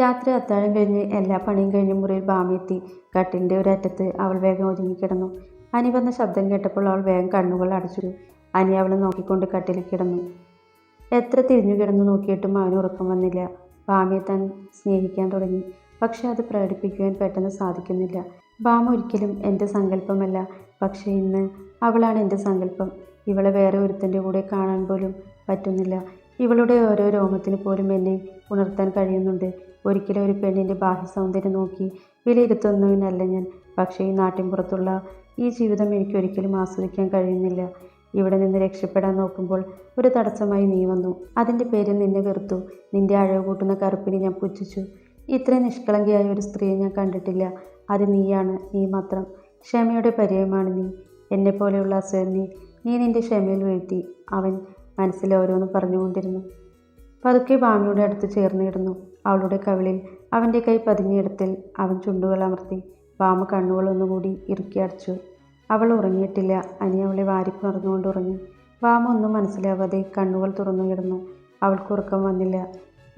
രാത്രി അത്താഴം കഴിഞ്ഞ് എല്ലാ പണിയും കഴിഞ്ഞ് മുറിയിൽ ബാമിയെത്തി കട്ടിന്റെ ഒരറ്റത്ത് അവൾ വേഗം ഒതുങ്ങിക്കിടന്നു അനി വന്ന ശബ്ദം കേട്ടപ്പോൾ അവൾ വേഗം കണ്ണുകൾ അടച്ചു അനി അവളെ നോക്കിക്കൊണ്ട് കട്ടിലിൽ കിടന്നു. എത്ര തിരിഞ്ഞു കിടന്നു നോക്കിയിട്ടും അവന് ഉറക്കം വന്നില്ല. ഭാമിയെ താൻ സ്നേഹിക്കാൻ തുടങ്ങി. പക്ഷെ അത് പ്രകടിപ്പിക്കുവാൻ പെട്ടെന്ന് സാധിക്കുന്നില്ല. ബാമ ഒരിക്കലും എന്റെ സങ്കല്പമല്ല. പക്ഷേ ഇന്ന് അവളാണ് എന്റെ സങ്കല്പം. ഇവളെ വേറെ ഒരുത്തന്റെ കൂടെ കാണാൻ പോലും പറ്റുന്നില്ല. ഇവളുടെ ഓരോ രോമത്തിന് പോലും എന്നെ ഉണർത്താൻ കഴിയുന്നുണ്ട്. ഒരിക്കലും ഒരു പെണ്ണിന്റെ ബാഹ്യ സൗന്ദര്യം നോക്കി വിലയിരുത്തുന്നതിനല്ല ഞാൻ. പക്ഷേ ഈ നാട്ടിൻപുറത്തുള്ള ഈ ജീവിതം എനിക്ക് ഒരിക്കലും ആസ്വദിക്കാൻ കഴിയുന്നില്ല. ഇവിടെ നിന്ന് രക്ഷപ്പെടാൻ നോക്കുമ്പോൾ ഒരു തടസ്സമായി നീ വന്നു. അതിന്റെ പേര് നിന്നെ വെറുത്തു. നിന്റെ അഴവ് കൂട്ടുന്ന കറുപ്പിനെ ഞാൻ പുച്ഛിച്ചു. ഇത്രയും നിഷ്കളങ്കയായ ഒരു സ്ത്രീയെ ഞാൻ കണ്ടിട്ടില്ല. അത് നീയാണ് നീ മാത്രം. ക്ഷമയുടെ പര്യായമാണ് നീ. എന്നെപ്പോലെയുള്ള അസുഖം നീ. നീ നിന്റെ ക്ഷമയിൽ വീഴ്ത്തി. അവൻ മനസ്സിൽ ഓരോന്ന് പറഞ്ഞുകൊണ്ടിരുന്നു. പതുക്കെ ഭാമിയുടെ അടുത്ത് ചേർന്നിരുന്നു അവളുടെ കവിളിൽ അവന്റെ കൈ പതിഞ്ഞെടുത്തിൽ അവൻ ചുണ്ടുകൾ അമർത്തി ഭാമ കണ്ണുകളൊന്നുകൂടി ഇറുക്കി അടച്ചു. അവൾ ഉറങ്ങിയിട്ടില്ല. അനി അവളെ വാരിപ്പുണർന്നുകൊണ്ട് ഉറങ്ങി. ഭാമ ഒന്നും മനസ്സിലാവാതെ കണ്ണുകൾ തുറന്നു കിടന്നു. അവൾക്ക് ഉറക്കം വന്നില്ല.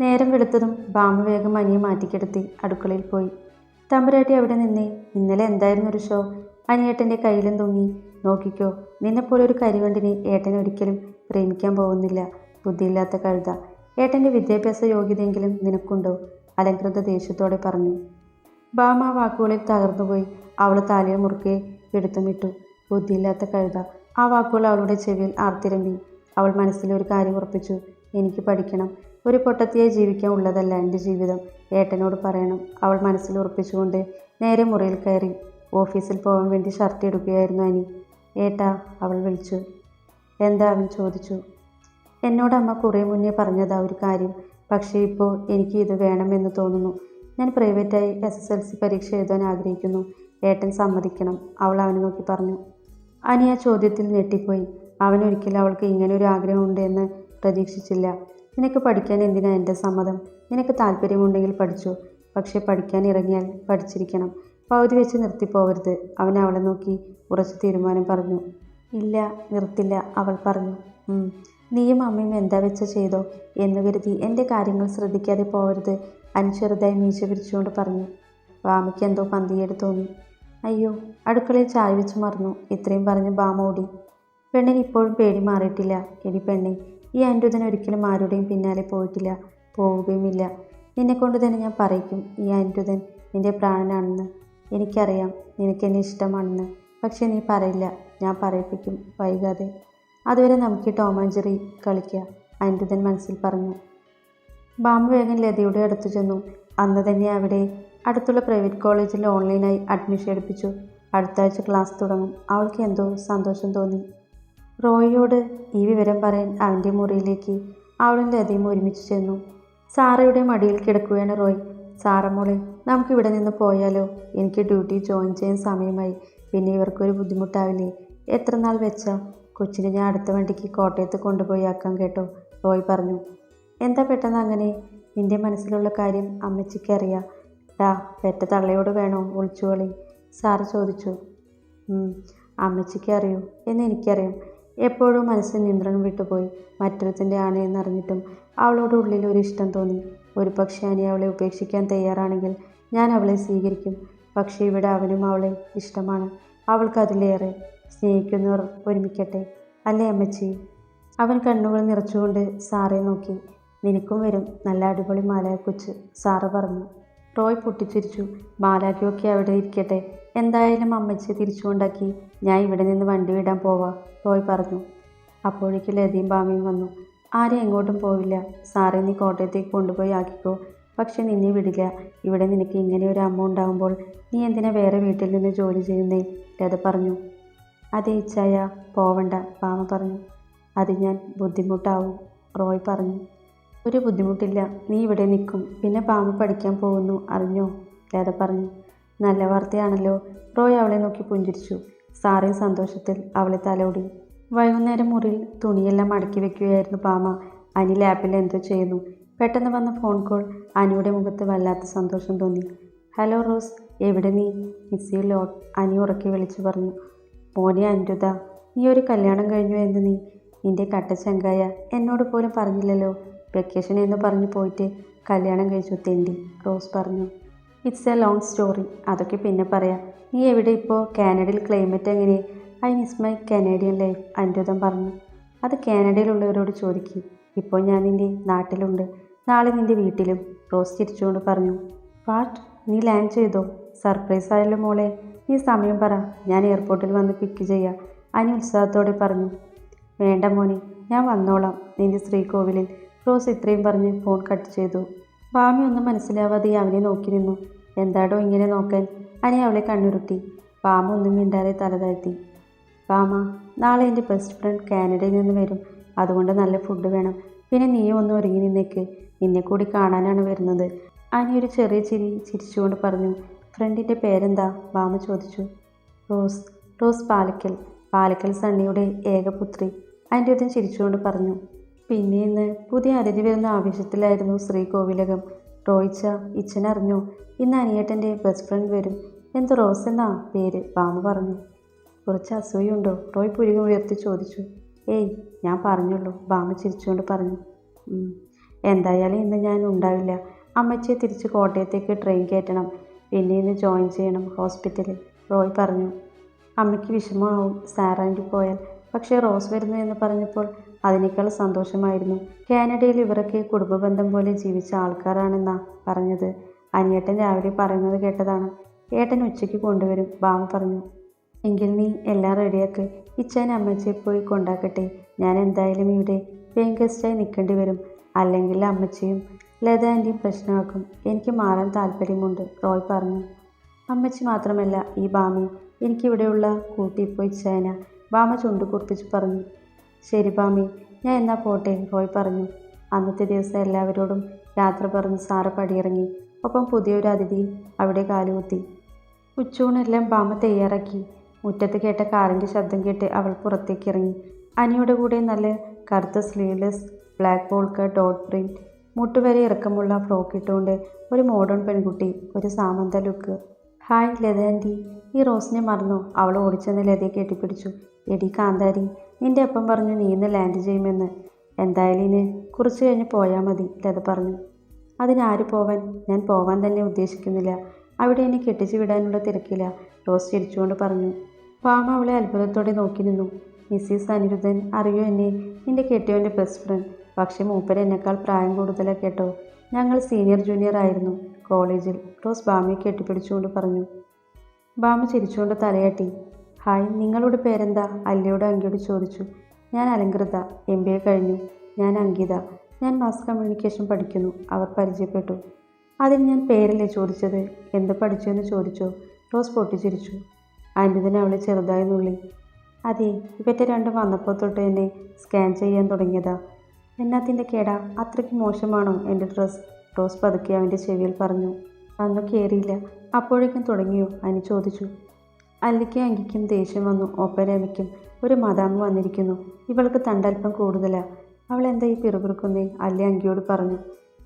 നേരം വെളുത്തതും ഭാമ വേഗം അനിയെ മാറ്റിക്കെടുത്തി അടുക്കളയിൽ പോയി. തമ്പുരാട്ടി അവിടെ നിന്നേ. ഇന്നലെ എന്തായിരുന്നു ഒരു ഷോ അനിയേട്ടന്റെ കയ്യിലും തൂങ്ങി. നോക്കിക്കോ നിന്നെപ്പോലെ ഒരു കരിവണ്ടിനെ ഏട്ടൻ ഒരിക്കലും പ്രേമിക്കാൻ പോകുന്നില്ല. ബുദ്ധിയില്ലാത്ത കഴുത. ഏട്ടന്റെ വിദ്യാഭ്യാസ യോഗ്യതയെങ്കിലും നിനക്കുണ്ടോ? അലങ്കൃത ദേഷ്യത്തോടെ പറഞ്ഞു. ബാമ വാക്കുകളിൽ തകർന്നുപോയി. അവൾ താലിയെ മുറുക്കെ എടുത്തുമിട്ടു ബുദ്ധിയില്ലാത്ത കഴുത. ആ വാക്കുകൾ അവളുടെ ചെവിയിൽ ആർത്തിരമ്പി. അവൾ മനസ്സിൽ ഒരു കാര്യം ഉറപ്പിച്ചു. എനിക്ക് പഠിക്കണം. ഒരു പൊട്ടത്തിയെ ജീവിക്കാൻ ഉള്ളതല്ല എന്റെ ജീവിതം. ഏട്ടനോട് പറയണം. അവൾ മനസ്സിൽ ഉറപ്പിച്ചുകൊണ്ട് നേരെ മുറിയിൽ കയറി ഓഫീസിൽ പോകാൻ വേണ്ടി ഷർട്ട് എടുക്കുകയായിരുന്നു അനി. ഏട്ടാ അവൾ വിളിച്ചു. എന്താ അവൻ ചോദിച്ചു. എന്നോട് അമ്മ കുറേ മുന്നേ പറഞ്ഞതാ ഒരു കാര്യം. പക്ഷേ ഇപ്പോൾ എനിക്ക് ഇത് വേണമെന്ന് തോന്നുന്നു. ഞാൻ പ്രൈവറ്റായി എസ് എസ് എൽ സി പരീക്ഷ എഴുതാൻ ആഗ്രഹിക്കുന്നു. ഏട്ടൻ സമ്മതിക്കണം. അവൾ അവനെ നോക്കി പറഞ്ഞു. അനി ആ ചോദ്യത്തിൽ ഞെട്ടിപ്പോയി. അവനൊരിക്കലും അവൾക്ക് ഇങ്ങനെ ഒരു ആഗ്രഹമുണ്ട് എന്ന് പ്രതീക്ഷിച്ചില്ല. നിനക്ക് പഠിക്കാൻ എന്തിനാ എന്റെ സമ്മതം? നിനക്ക് താല്പര്യമുണ്ടെങ്കിൽ പഠിച്ചു. പക്ഷേ പഠിക്കാൻ ഇറങ്ങിയാൽ പഠിച്ചിരിക്കണം. പകുതി വെച്ച് നിർത്തിപ്പോവരുത് അവൻ അവളെ നോക്കി ഉറച്ച് തീരുമാനം പറഞ്ഞു. ഇല്ല നിർത്തില്ല അവൾ പറഞ്ഞു. "ഉം, നീയും അമ്മയും എന്താ വെച്ച ചെയ്തോ എന്ന് കരുതി എന്റെ കാര്യങ്ങൾ ശ്രദ്ധിക്കാതെ പോകരുത് അനി ചെറുതായി മീശ പിരിച്ചുകൊണ്ട് പറഞ്ഞു. വാമയ്ക്ക് എന്തോ പന്തിയേട് തോന്നി. അയ്യോ അടുക്കളയിൽ ചായ വെച്ച് മറന്നു. ഇത്രയും പറഞ്ഞ് ബാമ ഓടി. പെണ്ണിന് ഇപ്പോഴും പേടി മാറിയിട്ടില്ല. എടി പെണ്ണെ ഈ അന്റുതൻ ഒരിക്കലും ആരുടെയും പിന്നാലെ പോയിട്ടില്ല. പോവുകയുമില്ല. നിന്നെക്കൊണ്ട് തന്നെ ഞാൻ പറയിക്കും. ഈ അന്റുതൻ നിന്റെ പ്രാണനാണെന്ന്. എനിക്കറിയാം. നിനക്ക് എന്നെ ഇഷ്ടമാണെന്ന്. പക്ഷേ നീ പറയില്ല. ഞാൻ പറയിപ്പിക്കും. വൈകാതെ. അതുവരെ നമുക്ക് ടോം ആൻഡ് ജെറി കളിക്കാം അനിരുദ്ധൻ മനസ്സിൽ പറഞ്ഞു. ബാമ്പ് വേഗം ലതയുടെ അടുത്ത് ചെന്നു. അന്ന് തന്നെ അവിടെ അടുത്തുള്ള പ്രൈവറ്റ് കോളേജിൽ ഓൺലൈനായി അഡ്മിഷൻ എടുപ്പിച്ചു. അടുത്ത ആഴ്ച ക്ലാസ് തുടങ്ങും. അവൾക്ക് എന്തോ സന്തോഷം തോന്നി. റോയിയോട് ഈ വിവരം പറയാൻ അവന്റെ മുറിയിലേക്ക് അവളും ലതയും ഒരുമിച്ച് ചെന്നു. സാറയുടെ മടിയിൽ കിടക്കുകയാണ് റോയ്. സാറമ്മോളെ മോളെ നമുക്ക് ഇവിടെ നിന്ന് പോയാലോ? എനിക്ക് ഡ്യൂട്ടി ജോയിൻ ചെയ്യാൻ സമയമായി. പിന്നെ ഇവർക്കൊരു ബുദ്ധിമുട്ടാവില്ലേ? എത്ര നാൾ വെച്ചാ? കൊച്ചിനെ ഞാൻ അടുത്ത വണ്ടിക്ക് കോട്ടയത്ത് കൊണ്ടുപോയി ആക്കാം കേട്ടോ റോയ് പറഞ്ഞു. എന്താ പെട്ടെന്ന് അങ്ങനെ? നിന്റെ മനസ്സിലുള്ള കാര്യം അമ്മച്ചിക്ക് അറിയാം. ഡാ പെറ്റ തള്ളയോട് വേണോ? ഒളിച്ചുകളി സാറ് ചോദിച്ചു. "ഉം, അമ്മച്ചിക്ക് അറിയൂ എന്ന് എനിക്കറിയാം. എപ്പോഴും മനസ്സിൽ നിയന്ത്രണം വിട്ടുപോയി. മറ്റൊരുത്തിന്റെ ആണ് എന്നറിഞ്ഞിട്ടും അവളോട് ഉള്ളിൽ ഒരു ഇഷ്ടം തോന്നി. ഒരു പക്ഷേ അനി അവളെ ഉപേക്ഷിക്കാൻ തയ്യാറാണെങ്കിൽ ഞാൻ അവളെ സ്വീകരിക്കും. പക്ഷേ ഇവിടെ അവനും അവളെ ഇഷ്ടമാണ്. അവൾക്ക് അതിലേറെ സ്നേഹിക്കുന്നവർ ഒരുമിക്കട്ടെ. അല്ലേ അമ്മച്ചി? അവൻ കണ്ണുകൾ നിറച്ചുകൊണ്ട് സാറെ നോക്കി. നിനക്കും വരും. നല്ല അടിപൊളി മാലാക്കൊച്ച് സാറ് പറഞ്ഞു. റോയ് പൊട്ടിച്ചിരിച്ചു. മാലാഖയൊക്കെ അവിടെ ഇരിക്കട്ടെ. എന്തായാലും അമ്മച്ചി തിരിച്ചുകൊണ്ടാക്കി ഞാൻ ഇവിടെ നിന്ന് വണ്ടി വിടാൻ പോവാ റോയ് പറഞ്ഞു. അപ്പോഴേക്ക് ലതയും ബാമയും വന്നു. ആരും എങ്ങോട്ടും പോവില്ല. സാറെ നീ കോട്ടയത്തേക്ക് കൊണ്ടുപോയി ആക്കിക്കോ. പക്ഷെ നിന്നെ വിടില്ല. ഇവിടെ നിനക്ക് ഇങ്ങനെ ഒരു അമ്മ ഉണ്ടാകുമ്പോൾ നീ എന്തിനാ വേറെ വീട്ടിൽ നിന്ന് ജോലി ചെയ്യുന്നേ? ലത പറഞ്ഞു. അതെ ഇച്ചായ പോവണ്ട ബാമ പറഞ്ഞു. അത് ഞാൻ ബുദ്ധിമുട്ടാവും റോയ് പറഞ്ഞു. ഒരു ബുദ്ധിമുട്ടില്ല നീ ഇവിടെ നിൽക്കും. പിന്നെ ബാമ പഠിക്കാൻ പോകുന്നു അറിഞ്ഞോ? ലത പറഞ്ഞു. നല്ല വാർത്തയാണല്ലോ റോയ് അവളെ നോക്കി പുഞ്ചിരിച്ചു. സാറി സന്തോഷത്തിൽ അവളെ തലോടി. വൈകുന്നേരം മുറിയിൽ തുണിയെല്ലാം മടക്കി വെക്കുകയായിരുന്നു പാമ. അനി ലാപ്പിൽ എന്തോ ചെയ്യുന്നു. പെട്ടെന്ന് വന്ന ഫോൺ കോൾ അനിയുടെ മുഖത്ത് വല്ലാത്ത സന്തോഷം തോന്നി. ഹലോ റോസ് എവിടെ നീ? മിസ് യു ലോട്ട് അനി ഉറക്കി വിളിച്ചു പറഞ്ഞു. മോനെ അനിരുദ്ധ നീ ഒരു കല്യാണം കഴിഞ്ഞു എന്ന് നീ നിന്റെ കട്ടച്ചങ്കായ എന്നോട് പോലും പറഞ്ഞില്ലല്ലോ. വെക്കേഷൻ എന്ന് പറഞ്ഞു പോയിട്ട് കല്യാണം കഴിച്ചു തെണ്ടി റോസ് പറഞ്ഞു. ഇറ്റ്സ് എ ലോങ് സ്റ്റോറി അതൊക്കെ പിന്നെ പറയാം. നീ എവിടെ ഇപ്പോൾ കാനഡയിൽ ക്ലൈമറ്റ് എങ്ങനെ? I miss my Canadian life അനിരുദ്ധം പറഞ്ഞു. അത് കാനഡയിലുള്ളവരോട് ചോദിക്കും. ഇപ്പോൾ ഞാൻ നിന്റെ നാട്ടിലുണ്ട്. നാളെ നിന്റെ വീട്ടിലും റോസ് ചിരിച്ചുകൊണ്ട് പറഞ്ഞു. വാട്ട് നീ ലാൻഡ് ചെയ്തോ? സർപ്രൈസ് ആയല്ലോ മോളെ. നീ സമയം പറ. ഞാൻ എയർപോർട്ടിൽ വന്ന് പിക്ക് ചെയ്യാം. അനി ഉത്സാഹത്തോടെ പറഞ്ഞു. വേണ്ട മോനെ ഞാൻ വന്നോളാം. നിന്റെ ശ്രീകോവിലിൽ. റോസ് ഇത്രയും പറഞ്ഞ് ഫോൺ കട്ട് ചെയ്തു. ഭാമി ഒന്നും മനസ്സിലാവാതെ അവനെ നോക്കി നിന്നു. എന്താടോ ഇങ്ങനെ നോക്കാൻ? അനി അവളെ കണ്ണുരുട്ടി. ഭാമ ഒന്നും മിണ്ടാതെ തലതാഴ്ത്തി ഭാമ നാളെ എന്റെ ബെസ്റ്റ് ഫ്രണ്ട് കാനഡയിൽ നിന്ന് വരും. അതുകൊണ്ട് നല്ല ഫുഡ് വേണം. പിന്നെ നീയും ഒന്ന് ഒരുങ്ങി നിന്നേക്ക്. നിന്നെ കൂടി കാണാനാണ് വരുന്നത്. അനി ഒരു ചെറിയ ചിരി ചിരിച്ചുകൊണ്ട് പറഞ്ഞു. ഫ്രണ്ടിന്റെ പേരെന്താ? ബാമ ചോദിച്ചു. റോസ്. റോസ് പാലക്കൽ. പാലക്കൽ സണ്ണിയുടെ ഏകപുത്രി. ഉദയം ചിരിച്ചുകൊണ്ട് പറഞ്ഞു. പിന്നെ ഇന്ന് പുതിയ അതിഥി വരുന്ന ആവേശത്തിലായിരുന്നു ശ്രീകോവിലകം. റോയിച്ച ഇച്ഛനറിഞ്ഞു ഇന്ന് അനിയേട്ടന്റെ ബെസ്റ്റ് ഫ്രണ്ട് വരും. എന്ത് റോസ് എന്നാ പേര്? ബാമ പറഞ്ഞു. കുറച്ച് അസൂയുണ്ടോ? റോയ് പുരുകം ഉയർത്തി ചോദിച്ചു. ഏയ് ഞാൻ പറഞ്ഞുള്ളൂ. ബാമ ചിരിച്ചുകൊണ്ട് പറഞ്ഞു. എന്തായാലും ഇന്ന് ഞാൻ ഉണ്ടാവില്ല. അമ്മച്ചിയെ തിരിച്ച് കോട്ടയത്തേക്ക് ട്രെയിൻ കയറ്റണം. പിന്നെ ജോയിൻ ചെയ്യണം ഹോസ്പിറ്റലിൽ റോയ് പറഞ്ഞു. അമ്മയ്ക്ക് വിഷമമാവും സാറാന്റി പോയാൽ. പക്ഷേ റോസ് വരുന്നു എന്ന് പറഞ്ഞപ്പോൾ അതിനേക്കാൾ സന്തോഷമായിരുന്നു. കാനഡയിൽ ഇവരൊക്കെ കുടുംബബന്ധം പോലെ ജീവിച്ച ആൾക്കാരാണെന്നാ പറഞ്ഞത്. അനിയേട്ടൻ രാവിലെ പറയുന്നത് കേട്ടതാണ്. ഏട്ടൻ ഉച്ചയ്ക്ക് കൊണ്ടുവരും ബാബു പറഞ്ഞു. എങ്കിൽ നീ എല്ലാം റെഡിയാക്കി ഇച്ചാൻ അമ്മച്ചിയെ പോയി കൊണ്ടാക്കട്ടെ. ഞാൻ എന്തായാലും ഇവിടെ പേയിങ് ഗസ്റ്റായി നിൽക്കേണ്ടി വരും. അല്ലെങ്കിൽ അമ്മച്ചിയും ലത എന്റെയും പ്രശ്നമാക്കും. എനിക്ക് മാറാൻ താല്പര്യമുണ്ട് റോയ് പറഞ്ഞു. അമ്മച്ചി മാത്രമല്ല ഈ ബാമി എനിക്കിവിടെയുള്ള കൂട്ടിപ്പോയി ചേന. ബാമ ചുണ്ടു കുറിപ്പിച്ച് പറഞ്ഞു. ശരി ബാമി ഞാൻ എന്നാ പോട്ടെ റോയ് പറഞ്ഞു. അന്നത്തെ ദിവസം എല്ലാവരോടും യാത്ര പറഞ്ഞ് സാറ് പടിയിറങ്ങി. ഒപ്പം പുതിയൊരു അതിഥി അവിടെ കാലുകുത്തി. ഉച്ചൂണെല്ലാം ബാമ തയ്യാറാക്കി. മുറ്റത്ത് കേട്ട കാറിന്റെ ശബ്ദം കേട്ട് അവൾ പുറത്തേക്ക് ഇറങ്ങി അനിയുടെ കൂടെ നല്ല കറുത്ത sleeveless black polka dot print മുട്ടുവരെ ഇറക്കമുള്ള ഫ്രോക്ക് ഇട്ടുകൊണ്ട് ഒരു മോഡേൺ പെൺകുട്ടി ഒരു Samantha look hi Latha aunty ഈ റോസിനെ മറന്നു? അവൾ ഓടിച്ചെന്ന് ലതയെ കെട്ടിപ്പിടിച്ചു. എടി കാന്താരി നിന്റെ അപ്പം പറഞ്ഞു നീ ഇന്ന് ലാൻഡ് ചെയ്യുമെന്ന്. എന്തായാലും ഇനി കുറച്ച് കഴിഞ്ഞ് പോയാൽ മതി ലത പറഞ്ഞു. അതിനാര് പോവാൻ? ഞാൻ പോവാൻ തന്നെ ഉദ്ദേശിക്കുന്നില്ല. അവിടെ എന്നെ കെട്ടിച്ചു വിടാനുള്ള തിരക്കില്ല റോസ് ചിരിച്ചുകൊണ്ട് പറഞ്ഞു. പാമ അവളെ അത്ഭുതത്തോടെ നോക്കി നിന്നു. മിസ്സിസ് അനിരുദ്ധൻ അറിയോ എന്നെ? നിന്റെ കെട്ടിയവന്റെ ബെസ്റ്റ് ഫ്രണ്ട് പക്ഷേ മൂപ്പര് എന്നെക്കാൾ പ്രായം കൂടുതലാണ് കേട്ടോ. ഞങ്ങൾ സീനിയർ ജൂനിയർ ആയിരുന്നു. കോളേജിൽ റോസ് ബാമിയെ കെട്ടിപ്പിടിച്ചുകൊണ്ട് പറഞ്ഞു. ബാമി ചിരിച്ചുകൊണ്ട് തലയാട്ടി. ഹായ് നിങ്ങളുടെ പേരെന്താ? അല്ലയോട് അങ്കിയോട് ചോദിച്ചു. ഞാൻ അലങ്കൃത. എം ബി എ കഴിഞ്ഞു. ഞാൻ അങ്കിത. ഞാൻ മാസ് കമ്മ്യൂണിക്കേഷൻ പഠിക്കുന്നു. അവർ പരിചയപ്പെട്ടു. അതിൽ ഞാൻ പേരല്ലേ ചോദിച്ചത്? എന്ത് പഠിച്ചു എന്ന് ചോദിച്ചോ? റോസ് പൊട്ടിച്ചിരിച്ചു. അനിരുദ്ധൻ അവളെ ചെറുതായി നുള്ളി. അതെ ഇവറ്റ രണ്ടും വന്നപ്പോൾ തൊട്ട് എന്നെ സ്കാൻ ചെയ്യാൻ തുടങ്ങിയതാ. എന്നാത്തിന്റെ കേടാ അത്രയ്ക്ക് മോശമാണോ എന്റെ ഡ്രസ്സ് റോസ് പതുക്കെ അവന്റെ ചെവിയിൽ പറഞ്ഞു. അന്ന് കയറിയില്ല അപ്പോഴേക്കും തുടങ്ങിയോ? അനി ചോദിച്ചു. അല്ലിക്ക് അങ്കിക്കും ദേഷ്യം വന്നു. ഒപ്പരമിക്കും ഒരു മദാമ വന്നിരിക്കുന്നു. ഇവൾക്ക് തണ്ടൽപ്പം കൂടുതലാ. അവൾ എന്താ ഈ പിറുപിറുക്കുന്നേ? അല്ലി അങ്കിയോട് പറഞ്ഞു.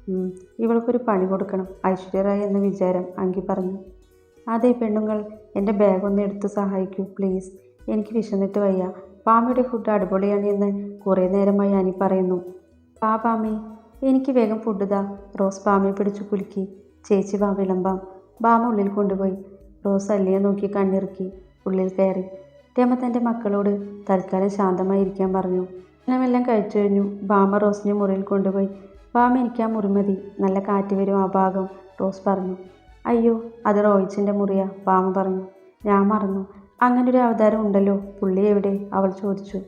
"ഉം, ഇവൾക്കൊരു പണി കൊടുക്കണം. ഐശ്വര്യറായി എന്ന വിചാരം അങ്കി പറഞ്ഞു. അതെ പെണ്ണുങ്ങൾ എന്റെ ബാഗ് ഒന്ന് എടുത്ത് സഹായിക്കൂ പ്ലീസ്. എനിക്ക് വിശന്നിട്ട് വയ്യ. പാമയുടെ ഫുഡ് അടിപൊളിയാണ് എന്ന് കുറേ നേരമായി അനി പറയുന്നു. പാ പാമി എനിക്ക് വേഗം ഫുഡ് താ റോസ് പാമയെ പിടിച്ചു കുലുക്കി. ചേച്ചി വാ വിളമ്പാം. ബാമ ഉള്ളിൽ കൊണ്ടുപോയി. റോസ് അല്ലിയെ നോക്കി കണ്ണിറുക്കി. ഉള്ളിൽ കയറി. രമ തന്റെ മക്കളോട് തൽക്കാലം ശാന്തമായി ഇരിക്കാൻ പറഞ്ഞു. എല്ലാം കഴിച്ചു കഴിഞ്ഞു. ബാമ റോസിനെ മുറിയിൽ കൊണ്ടുപോയി. ബാമ എനിക്ക് ആ മുറി മതി. നല്ല കാറ്റ് വരും ആ ഭാഗം റോസ് പറഞ്ഞു. അയ്യോ അത് റോയിച്ചിന്റെ മുറിയാ ബാമ പറഞ്ഞു. ഞാൻ മറന്നു. അങ്ങനൊരു അവതാരം ഉണ്ടല്ലോ. പുള്ളി എവിടെ? അവൾ ചോദിച്ചു.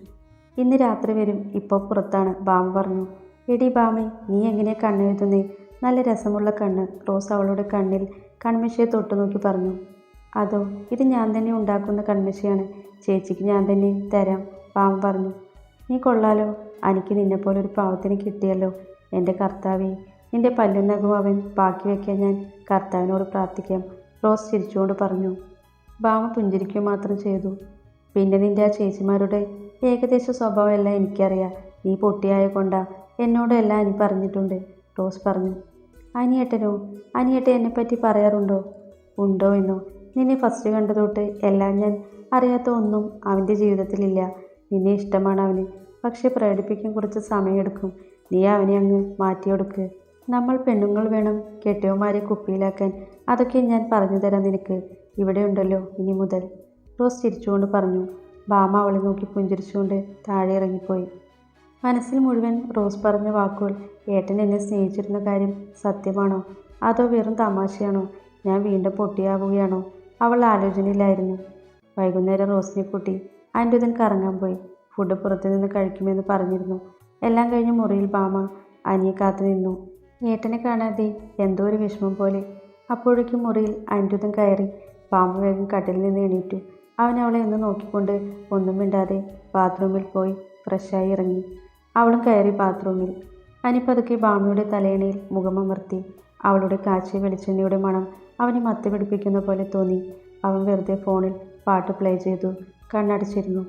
ഇന്ന് രാത്രി വരും. ഇപ്പോൾ പുറത്താണ്. ബാം പറഞ്ഞു. എടി ബാമേ നീ എങ്ങനെ കണ്ണെഴുതുന്നേ നല്ല രസമുള്ള കണ്ണ്. റോസ് അവളുടെ കണ്ണിൽ കൺമിഷയെ തൊട്ടു നോക്കി പറഞ്ഞു. അതോ ഇത് ഞാൻ തന്നെ ഉണ്ടാക്കുന്ന കൺമിഷയാണ്. ചേച്ചിക്ക് ഞാൻ തന്നെ തരാം ബാമ പറഞ്ഞു. നീ കൊള്ളാലോ. എനിക്ക് നിന്നെപ്പോലെ ഒരു പാവത്തിന് കിട്ടിയല്ലോ. എന്റെ കർത്താവേ നിന്റെ പല്ലും നഖവും അവൻ ബാക്കി വയ്ക്കാൻ ഞാൻ കർത്താവിനോട് പ്രാർത്ഥിക്കാം. റോസ് ചിരിച്ചുകൊണ്ട് പറഞ്ഞു. ബാമ പുഞ്ചിരിക്കുക മാത്രം ചെയ്തു. പിന്നെ നിന്റെ ആ ചേച്ചിമാരുടെ ഏകദേശ സ്വഭാവം എല്ലാം എനിക്കറിയാം. നീ പൊട്ടിയായ കൊണ്ടാ എന്നോടെല്ലാം അനി പറഞ്ഞിട്ടുണ്ട്. റോസ് പറഞ്ഞു. അനിയേട്ടനോ? അനിയേട്ടൻ എന്നെപ്പറ്റി പറയാറുണ്ടോ? ഉണ്ടോ എന്നോ? നിന്നെ ഫസ്റ്റ് കണ്ട തൊട്ട് എല്ലാം ഞാൻ അറിയാത്ത ഒന്നും അവന്റെ ജീവിതത്തിലില്ല. നിന്നെ ഇഷ്ടമാണ് അവന്. പക്ഷെ പ്രകടിപ്പിക്കാൻ കുറച്ച് സമയമെടുക്കും. നീ അവനെ അങ്ങ് മാറ്റിയെടുക്ക്. നമ്മൾ പെണ്ണുങ്ങൾ വേണം കെട്ടിയവന്മാരെ കുപ്പിയിലാക്കാൻ. അതൊക്കെ ഞാൻ പറഞ്ഞു തരാം നിനക്ക്. ഇവിടെയുണ്ടല്ലോ ഇനി മുതൽ. റോസ് ചിരിച്ചുകൊണ്ട് പറഞ്ഞു. ബാമ അവളെ നോക്കി പുഞ്ചിരിച്ചുകൊണ്ട് താഴെ ഇറങ്ങിപ്പോയി. മനസ്സിൽ മുഴുവൻ റോസ് പറഞ്ഞ വാക്കുകൾ ഏട്ടൻ എന്നെ സ്നേഹിച്ചിരുന്ന കാര്യം സത്യമാണോ? അതോ വെറും തമാശയാണോ? ഞാൻ വീണ്ടും പൊട്ടിയാവുകയാണോ? അവൾ ആലോചനയിലായിരുന്നു. വൈകുന്നേരം റോസിനെ കൂട്ടി ആന്റുതൻ കറങ്ങാൻ പോയി. ഫുഡ് പുറത്തുനിന്ന് കഴിക്കുമെന്ന് പറഞ്ഞിരുന്നു. എല്ലാം കഴിഞ്ഞ് മുറിയിൽ ബാമ അനിയെ കാത്തു നിന്നു. ഏട്ടനെ കാണാതെ എന്തോ ഒരു വിഷമം പോലെ അപ്പോഴേക്കും മുറിയിൽ അനിരുദ്ധം കയറി പാമ്പ് വേഗം കട്ടിൽ നിന്ന് എണീറ്റു. അവൻ അവളെ ഒന്ന് നോക്കിക്കൊണ്ട് ഒന്നും മിണ്ടാതെ ബാത്റൂമിൽ പോയി ഫ്രഷായി ഇറങ്ങി. അവളും കയറി ബാത്റൂമിൽ. അനി പതുക്കെ ബാമയുടെ തലയണയിൽ മുഖമമർത്തി അവളുടെ കാച്ചിയ വെളിച്ചെണ്ണയുടെ മണം അവനെ മത്ത് പിടിപ്പിക്കുന്ന പോലെ തോന്നി. അവൻ വെറുതെ ഫോണിൽ പാട്ട് പ്ലേ ചെയ്തു. കണ്ണടച്ചിരുന്നു.